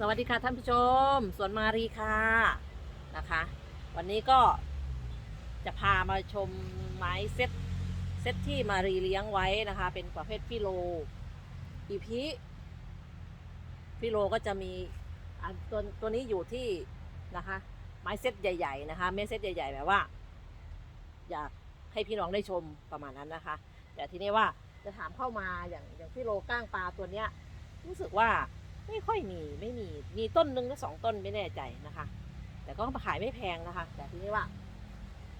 สวัสดีค่ะท่านผู้ชม สวนมารีค่ะนะคะ วันนี้ก็จะพามาชมไม้เซตเซตที่มารีเลี้ยงไว้นะคะ เป็นประเภทฟิโลอีพีฟิโลก็จะมีตัวตัวนี้อยู่ที่นะคะ ไม้เซตใหญ่ ๆ นะคะไม้เซตใหญ่ ๆ แบบว่า อยากให้พี่น้องได้ชมประมาณนั้นนะคะ แต่ทีนี้ว่าจะถามเข้ามาอย่างอย่างฟิโลก้างปลาตัวเนี้ยรู้สึกว่า ไม่ค่อยมีไม่มีมีต้นหนึ่งหรือสองต้นไม่แน่ใจนะคะ แต่ก็ขายไม่แพงนะคะ แต่ทีนี้ว่า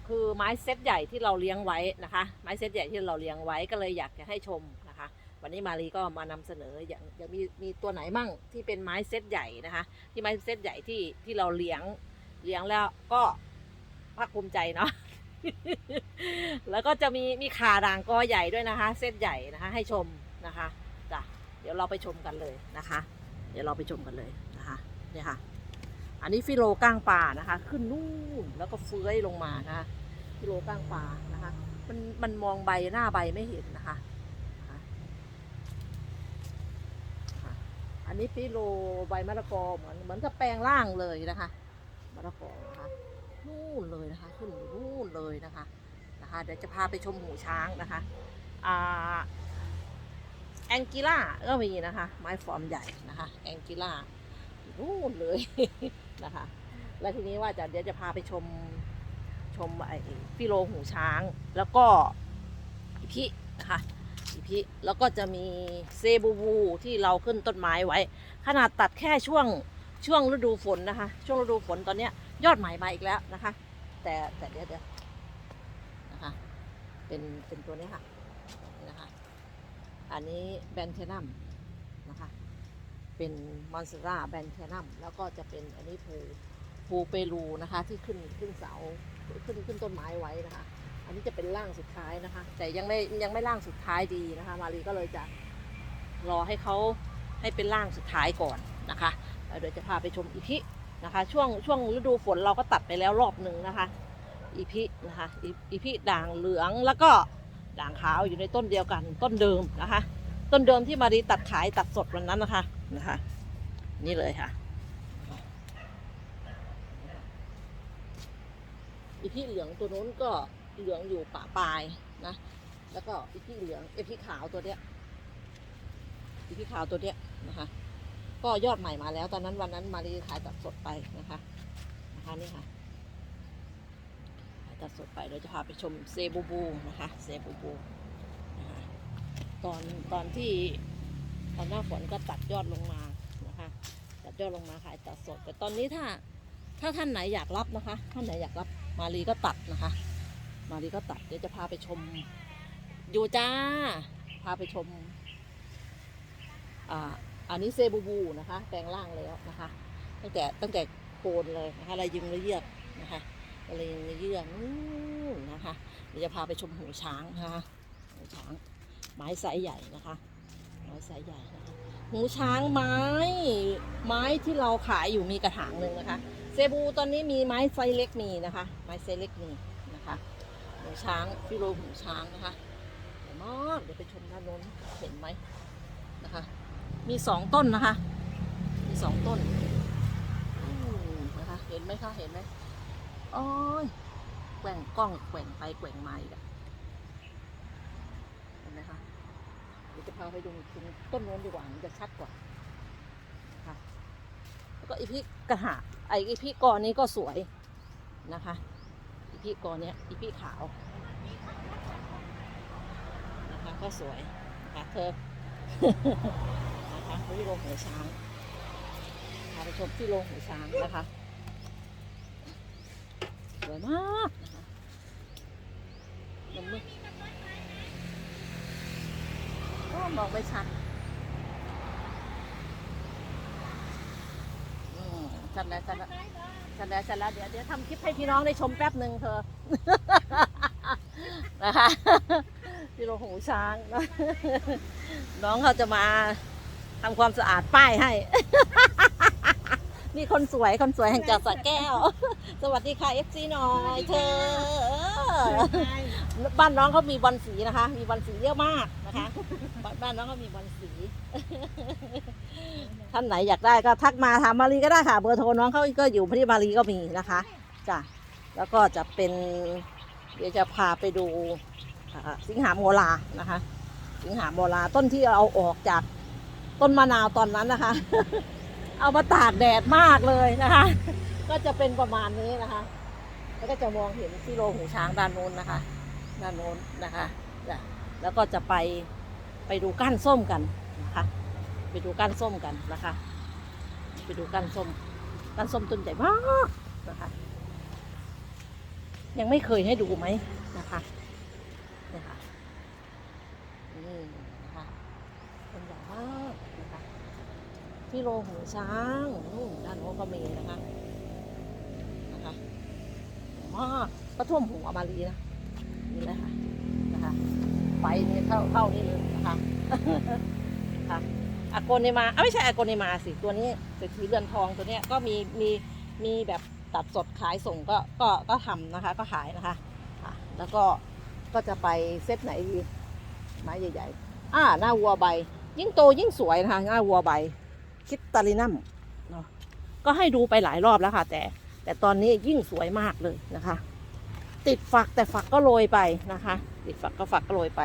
คือไม้เซตใหญ่ที่เราเลี้ยงไว้นะคะ ไม้เซตใหญ่ที่เราเลี้ยงไว้ก็เลยอยากจะให้ชมนะคะ วันนี้มารีก็มานำเสนออย่างย่างมีมีตัวไหนมั่งที่เป็นไม้เซตใหญ่นะคะ ที่ไม้เซตใหญ่ที่ที่เราเลี้ยงเลี้ยงแล้วก็ภาคภูมิใจเนาะแล้วก็จะมีมีขาด่างกอใหญ่ด้วยนะคะเซตใหญ่นะคะ ให้ชมนะคะจ้ะเดี๋ยวเราไปชมกันเลยนะคะ ดี๋ยวเราไปชมกันเลยนะคะเนี่ยค่ะ อันนี้ฟิโลก้างปลานะคะ ขึ้นนู่นแล้วก็เฟื้อยลงมานะคะฟิโลก้างปลานะคะ มันมันมองใบหน้าใบไม่เห็นนะคะ อันนี้ฟิโลใบมะละกอเหมือนเหมือนกับแปลงร่างเลยนะคะมะละกอนะคะนู่นเลยนะคะขึ้นนู่นเลยนะคะนะคะ เดี๋ยวจะพาไปชมหูช้างนะคะอ่า แองกิล่าก็มีนะคะ ไม้ฟอร์มใหญ่นะคะแองกิล่านู่นเลยนะคะ แล้วทีนี้ว่าจะเดี๋ยวจะพาไปชมชมไอ้ฟิโลหูช้าง แล้วก็อีพินะคะอีพิแล้วก็จะมีเซบูบูที่เราขึ้นต้นไม้ไว้ ขนาดตัดแค่ช่วงช่วงฤดูฝนนะคะ ช่วงฤดูฝนตอนนี้ยอดใหม่มาอีกแล้วนะคะ แต่แต่เดี๋ยวเดี๋ยวนะคะเป็นเป็นตัวนี้ค่ะ อันนี้แบนเทนัมนะคะ เป็นมอนสเตราแบนเทนัมแล้วก็จะเป็นอันนี้ภูภูเปรูนะคะที่ขึ้นขึ้นเสาขึ้นขึ้นต้นไม้ไว้นะคะ อันนี้จะเป็นร่างสุดท้ายนะคะ แต่ยังไม่ยังไม่ร่างสุดท้ายดีนะคะ มารีก็เลยจะรอให้เขาให้เป็นร่างสุดท้ายก่อนนะคะเดี๋ยวจะพาไปชมอีพินะคะ ช่วงช่วงฤดูฝนเราก็ตัดไปแล้วรอบหนึ่งนะคะ อีพินะคะอีพิด่างเหลืองแล้วก็ ด่างขาวอยู่ในต้นเดียวกัน ต้นเดิมนะคะ ต้นเดิมที่มารีตัดขายตัดสดวันนั้นนะคะนะคะ นี่เลยค่ะอีพี่เหลืองตัวนู้นก็เหลืองอยู่ป่าปลายนะแล้วก็อีพี่เหลืองไอพี่ขาวตัวเนี้ยอีพี่ขาวตัวเนี้ยนะคะ ก็ยอดใหม่มาแล้ว ตอนนั้นวันนั้นมารีขายตัดสดไปนะคะนะคะนี่ค่ะ ตัดสดไปเราจะพาไปชมเซบูบูนะคะเซบูบูนะคะตอนตอนที่ตอนหน้าฝนก็ตัดยอดลงมานะคะตัดยอดลงมาขายตัดสด แต่ตอนนี้ถ้าถ้าท่านไหนอยากรับนะคะ ท่านไหนอยากรับมารีก็ตัดนะคะ มารีก็ตัดเดี๋ยวจะพาไปชมอยู่จ้า พาไปชมอ่าอันนี้เซบูบูนะคะ แปลงร่างแล้วนะคะ ตั้งแต่ตั้งแต่โคนเลยนะคะลายยึงระเยือกนะคะ ทะเลในเยื่อนู่นนะคะเดี๋ยวจะพาไปชมหูช้างนะคะหูช้าง ไม้ไซส์ใหญ่นะคะไม้ไซส์ใหญ่นะคะหูช้างไม้ไม้ที่เราขายอยู่มีกระถางหนึ่งนะคะเซบูตอนนี้มีไม้ไซส์เล็กมีนะคะ ไม้ไซส์เล็กมีนะคะหูช้างฟิโลหูช้างนะคะเดี๋ยวมากเดี๋ยวไปชมด้านโน้นเห็นไหมนะคะ มีสองต้นนะคะ มีสองต้นนะคะเห็นไหมคะเห็นไหม โอ้ยแกว่งกล้องแกว่งไปแกว่งมาอีกอะเห็นไหมคะเดี๋ยวจะพาไปดูตรงต้นโน้นดีกว่ามันจะชัดกว่านะคะแล้วก็อีพีกระหาไออีพีกอนี้ก็สวยนะคะ อีพีกอเนี้ยอีพีขาวนะคะก็สวยนะคะเธอนะคะที่โรงหัวช้างพาไปชมที่โรงหัวช้างนะคะ สวยมากนะคะมันมืดก็มองไม่ชัดอืมชัดแล้วชัดแล้วชัดแล้วชัดแล้วเดี๋ยวเดี๋ยวทำคลิปให้พี่น้องได้ชมแป๊บหนึ่งเธอ นะคะที่โรงหูช้าง น้องเขาจะมาทำความสะอาดป้ายให้ นี่คนสวยคนสวยแห่งจากสระแก้ว สวัสดีค่ะเอฟซีหน่อยเธอเออบ้านน้องเขามีบอลสีนะคะ มีบอลสีเยอะมากนะคะนะคะบ้านบ้านน้องก็มีบอลสี ท่านไหนอยากได้ก็ทักมาถามมารีก็ได้ค่ะ เบอร์โทรน้องเขาก็อยู่ที่มารีก็มีนะคะจ้ะแล้วก็จะเป็น เดี๋ยวจะพาไปดูอ่าสิงหาโมลานะคะ สิงหาโมลาต้นที่เราออกจากต้นมะนาวตอนนั้นนะคะ เอามาตากแดดมากเลยนะคะ ก็จะเป็นประมาณนี้นะคะ แล้วก็จะมองเห็นที่โรงหูช้างด้านโน้นนะคะ ด้านโน้นนะคะจ้ะแล้วก็จะไปไปดูก้านส้มกันนะคะ ไปดูก้านส้มกันนะคะ ไปดูก้านส้มก้านส้มต้นใหญ่มากนะคะ ยังไม่เคยให้ดูไหมนะคะเนี่ยค่ะนี่นะคะต้นใหญ่มาก ที่โรงหูช้างนู่นด้านโน้นก็มีนะคะนะคะมากก็ท่วมหัวมารีนะนี่แหละค่ะนะคะไปนี่เท่าเท่านี้เลยนะคะค่ะอากนิมาเอ้าไม่ใช่อากนิมาสิตัวนี้เศรษฐีเรือนทองตัวเนี้ยก็มีมีมีแบบตัดสดขายส่งก็ก็ก็ทำนะคะ ก็ขายนะคะค่ะแล้วก็ก็จะไปเซตไหนดีไม้ใหญ่ๆอ่าหน้าวัวใบ ยิ่งโตยิ่งสวยนะคะหน้าวัวใบ คิดตาลินัมเนาะก็ให้ดูไปหลายรอบแล้วค่ะ แต่ แต่ตอนนี้ยิ่งสวยมากเลยนะคะ ติดฝักแต่ฝักก็โรยไปนะคะ ติดฝักก็ฝักก็โรยไป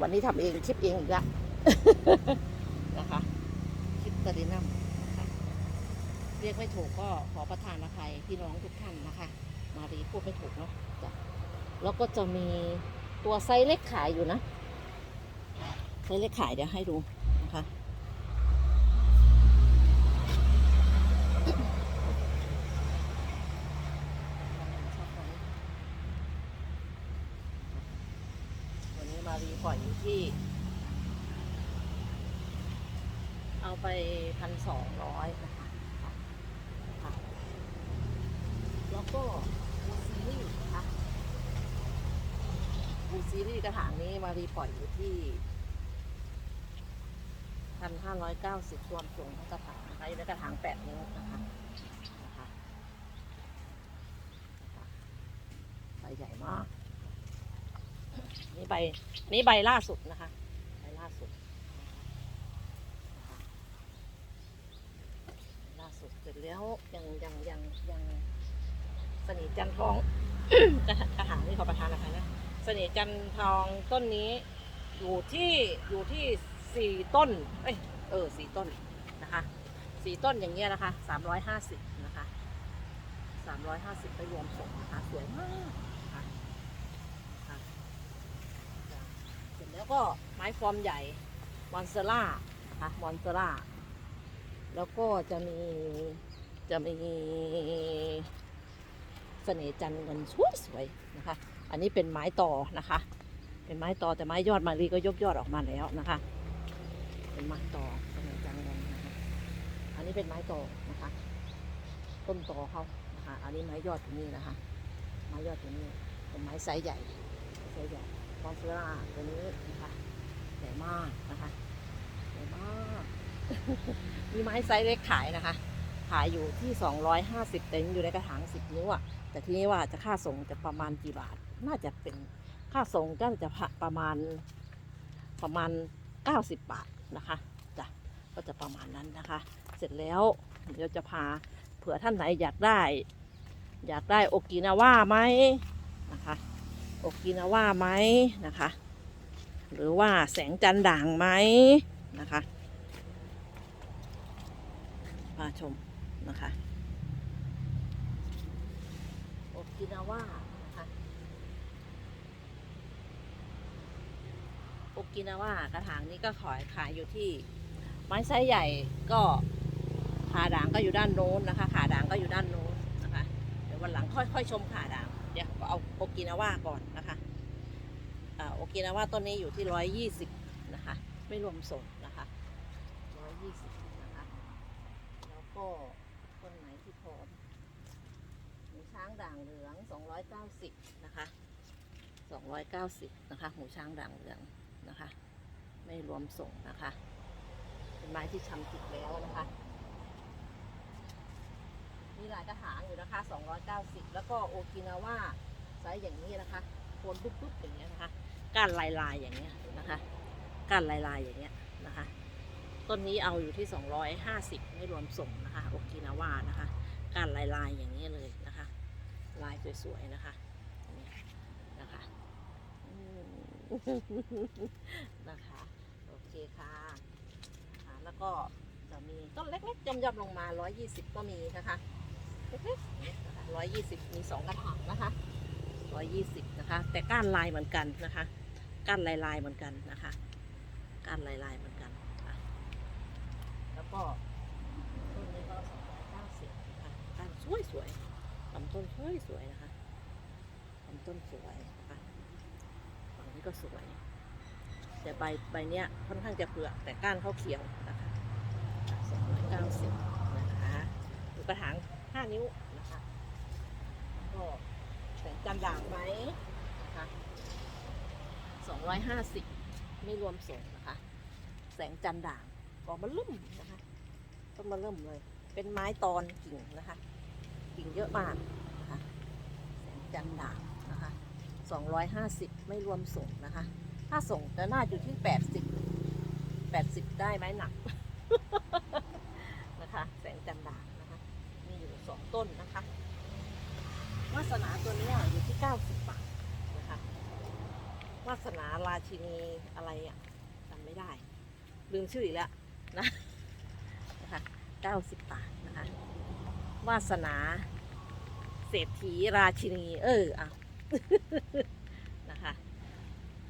วันนี้ทำเองคลิปเองอีกละนะคะคิดตาลินัมเรียกไม่ถูกก็ขอประทานอภัยพี่น้องทุกท่านนะคะ มารีพูดไม่ถูกเนาะจ้ะแล้วก็จะมีตัวไซส์เล็กขายอยู่นะไซส์เล็กขายเดี๋ยวให้ดูนะคะ วันนี้มารีปล่อยอยู่ ที่ เอาไปพันสองร้อยนะคะแล้วก็บูซีรีส์นะคะบูซีรีส์กระถางนี้มารีปล่อยอยู่ที่พันห้าร้อยเก้าสิบรวมส่งทั้งกระถางนะคะอยู่ในกระถางแปดนิ้วนะคะนะคะนะคะใบใหญ่มาก นี่ใบนี่ใบล่าสุดนะคะ ใบล่าสุดล่าสุดเสร็จแล้วยังยังยังยังสนิทจันทองกระกระถางนี่ขอประทานนะคะนะสนิทจันทร์ทองต้นนี้อยู่ที่อยู่ที่สี่ต้น เอ้ยเออสี่ต้นนะคะสี่ต้นอย่างเงี้ยนะคะสามร้อยห้าสิบนะคะสามร้อยห้าสิบไปรวมส่งนะคะสวยมากนะคะค่ะ เสร็จ แล้วก็ไม้ฟอร์มใหญ่มอนเซล่านะคะมอนเซล่าแล้วก็จะมีจะมีเสน่ห์จันทร์เงินสวยสวยๆนะคะ อันนี้เป็นไม้ต่อนะคะ เป็นไม้ต่อแต่ไม้ยอดมารีก็ยกยอดออกมาแล้วนะคะ เป็นไม้ต่อเสน่ห์จันทร์เงินนะคะอันนี้เป็นไม้ต่อนะคะ ต้นต่อเขานะคะ อันนี้ไม้ยอดอยู่นี่นะคะ ไม้ยอดอยู่นี่เป็นไม้ไซส์ใหญ่ไซส์ใหญ่ มอนสเตอร่าตัวนี้นะคะใหญ่มากนะคะใหญ่มากมีไม้ไซส์เล็กขายนะคะ ขายอยู่ที่ 250แต่ยังอยู่ในกระถาง 10 นิ้วอะแต่ทีนี้ว่าจะค่าส่งจะประมาณกี่บาท น่าจะเป็นค่าส่งก็จะประมาณประมาณ 90 บาทนะคะจ้ะก็จะประมาณนั้นนะคะ เสร็จแล้วเดี๋ยวจะพาเผื่อท่านไหนอยากได้ อยากได้โอกินาว่าไหมนะคะ โอกินาว่าไหมนะคะ หรือว่าแสงจันด่างไหมนะคะมาชมนะคะโอกินาว่านะคะโอกินาว่ากระถางนี้ก็ขายขายอยู่ที่ ไม้ไซส์ใหญ่ก็ขาด่างก็อยู่ด้านโน้นนะคะ ขาด่างก็อยู่ด้านโน้นนะคะ เดี๋ยววันหลังค่อยๆชมขาด่าง เดี๋ยวเอาโอกินาว่าก่อนนะคะโอกินาว่าต้นนี้อยู่ที่ร้อยยี่สิบนะคะ ไม่รวมส่งนะคะร้อยยี่สิบนะคะ แล้วก็ต้นไหนที่พร้อมหูช้างด่างเหลืองสองร้อยเก้าสิบนะคะสองร้อยเก้าสิบนะคะ หูช้างด่างเหลืองนะคะ ไม่รวมส่งนะคะ เป็นไม้ที่ชำติดแล้วนะคะ หลายกระถางอยู่นะคะ 290 แล้วก็โอกินาว่าไซส์อย่างนี้นะคะโคนปุ๊บๆอย่างเงี้ยนะคะก้านลายๆอย่างเงี้ยนะคะก้านลายๆอย่างเงี้ยนะคะ ต้นนี้เอาอยู่ที่ 250 ไม่รวมส่งนะคะโอกินาว่านะคะก้านลายๆอย่างนี้เลยนะคะ ลายสวยๆนะคะนี่นะคะนะคะโอเคค่ะนะคะแล้วก็จะมีต้นเล็กๆย่อมๆลงมา 120 ก็มีนะคะ เล็กๆนะคะ120มี2กระถางนะคะ120นะคะ แต่ก้านลายเหมือนกันนะคะ ก้านลายๆเหมือนกันนะคะ ก้านลายๆเหมือนกันค่ะแล้วก็ต้นนี้ก็290นะคะก้านสวยๆลำต้นสวยๆนะคะลำต้นสวยนะคะฝั่งนี้ก็สวย แต่ใบใบเนี้ยค่อนข้างจะเปลือกแต่ก้านเขาเขียวนะคะ290นะคะกระถาง 5นิ้วนะคะก็แสงจันด่างไหมนะคะ250ไม่รวมส่งนะคะ แสงจันด่างก็มาลุ่มนะคะต้องมาเริ่มเลย เป็นไม้ตอนกิ่งนะคะ กิ่งเยอะมากนะคะแสงจันด่างนะคะ250ไม่รวมส่งนะคะ ถ้าส่งจะน่าอยู่ที่80 80ได้ไหมหนักนะคะ แสงจันด่าง สองต้นนะคะวาสนาตัวนี้อยู่ที่90บบาทนะคะวาสนาราชินีอะไรอะจำไม่ได้ ลืมชื่ออีกแล้วนะนะคะ90บบาทนะคะวาสนาเศรษฐีราชินี เอออะนะคะ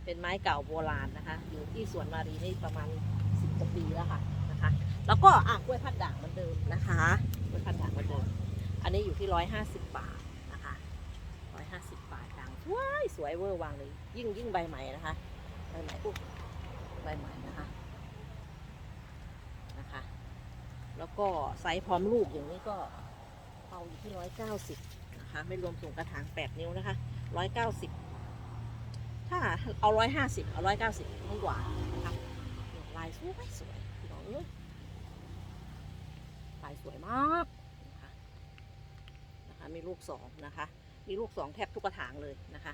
เป็นไม้เก่าโบราณนะคะ อยู่ที่สวนมารีนี่ประมาณ10กว่าปีแล้วค่ะนะคะ แล้วก็อะกล้วยพัดด่างเหมือนเดิมนะคะกล้วยพัดด่างเหมือนเดิม อันนี้อยู่ที่150บาทนะคะ150บาทด่างสวยสวยเวอร์วางเลย ยิ่งยิ่งใบใหม่นะคะใบใหม่ปุ๊บใบใหม่นะคะนะคะ แล้วก็ไซส์พร้อมลูกอย่างนี้ก็เอาอยู่ที่190นะคะไม่รวมส่งกระถาง8นิ้วนะคะ190ถ้าเอา150เอา190ไม่หวานะคะลายสวยสวยน้องเอ้ยลายสวยมาก นะคะมีลูกสองนะคะ มีลูกสองแทบทุกกระถางเลยนะคะ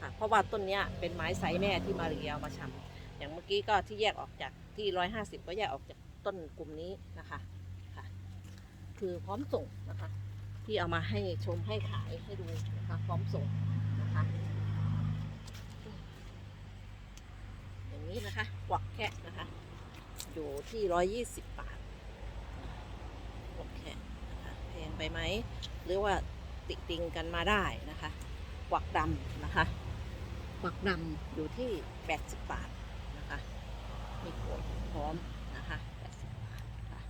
ค่ะเพราะว่าต้นนี้เป็นไม้ไซแม่ที่มาเรียเอามาชำอย่างเมื่อกี้ก็ที่แยกออกจากที่150ก็แยกออกจากต้นกลุ่มนี้นะคะค่ะคือพร้อมส่งนะคะ ที่เอามาให้ชมให้ขายให้ดูนะคะพร้อมส่งนะคะอย่างนี้นะคะกวักแคะนะคะ อยู่ที่ร้อยยี่สิบบาทกวักแคะนะคะแพงไปไหม รือว่าติติงกันมาได้นะคะ กวักดำนะคะ กวักดำอยู่ที่แปดสิบบาทนะคะ มีขวดพร้อมนะคะแปดสิบบาทค่ะ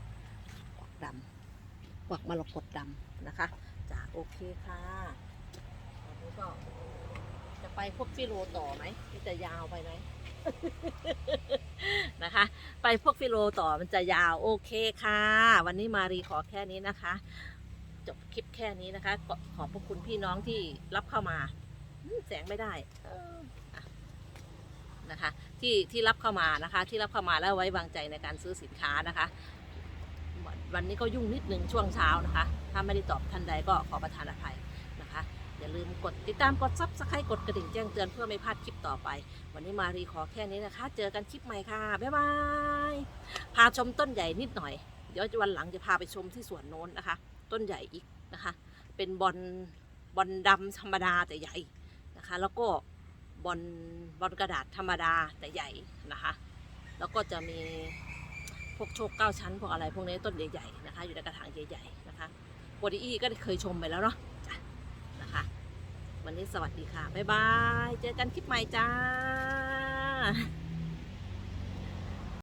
กวักดำกวักมรกตดำนะคะจ้าโอเคค่ะตอนนี้ก็จะไปพวกฟิโลต่อไหมที่จะยาวไปไหมนะคะ ไปพวกฟิโลต่อมันจะยาวโอเคค่ะ วันนี้มารีขอแค่นี้นะคะ จบคลิปแค่นี้นะคะขอขอบพระคุณพี่น้องที่รับเข้ามาแสงไม่ได้นะคะ ที่ที่รับเข้ามานะคะ ที่รับเข้ามาแล้วไว้วางใจในการซื้อสินค้านะคะวันวันนี้ก็ยุ่งนิดนึงช่วงเช้านะคะ ถ้าไม่ได้ตอบท่านใดก็ขอประทานอภัยนะคะ อย่าลืมกดติดตามกดซับสไครต์กดกระดิ่งแจ้งเตือนเพื่อไม่พลาดคลิปต่อไป วันนี้มารีขอแค่นี้นะคะ เจอกันคลิปใหม่ค่ะบ๊ายบายพาชมต้นใหญ่นิดหน่อยเดี๋ยววันหลังจะพาไปชมที่สวนโน้นนะคะ ต้นใหญ่อีกนะคะ เป็นบอลบอลดำธรรมดาแต่ใหญ่นะคะ แล้วก็บอลบอลกระดาษธรรมดาแต่ใหญ่นะคะ แล้วก็จะมีพวกโชคเก้าชั้นพวกอะไรพวกนี้ต้นใหญ่ๆนะคะ อยู่ในกระถางใหญ่ๆนะคะโปรดีอีก็เคยชมไปแล้วเนาะจ้ะนะคะ วันนี้สวัสดีค่ะ บ๊ายบาย เจอกันคลิปใหม่จ้า